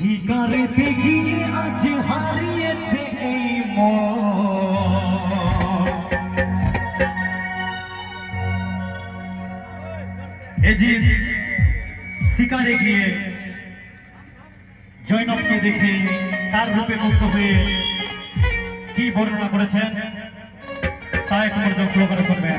শিকারেতে গিয়ে আজ হারিয়েছে এই শিকারে গিয়ে জৈনবকে দেখে তার রূপে মুক্ত হয়ে কি বর্ণনা করেছেন তা একটু করে শুনবেন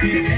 Happy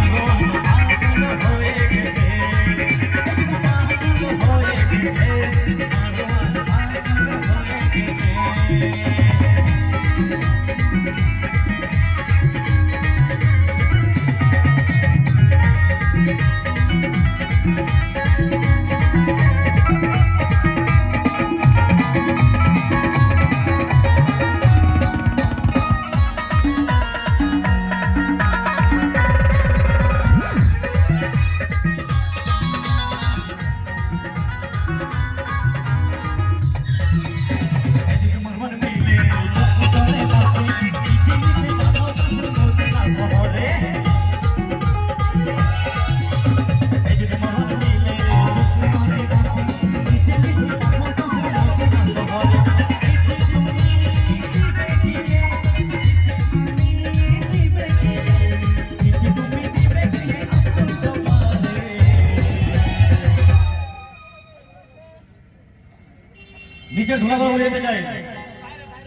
নিচের ধুলা উড়ে যেতে চাই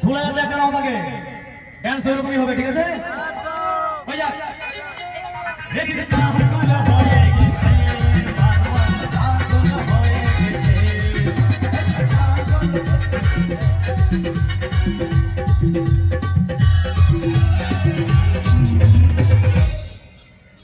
ধুলা যাতে একটা নাও থাকে। ড্যান্স ওইরকমই হবে ঠিক আছে? হয়ে যাক। রে যদি পাগল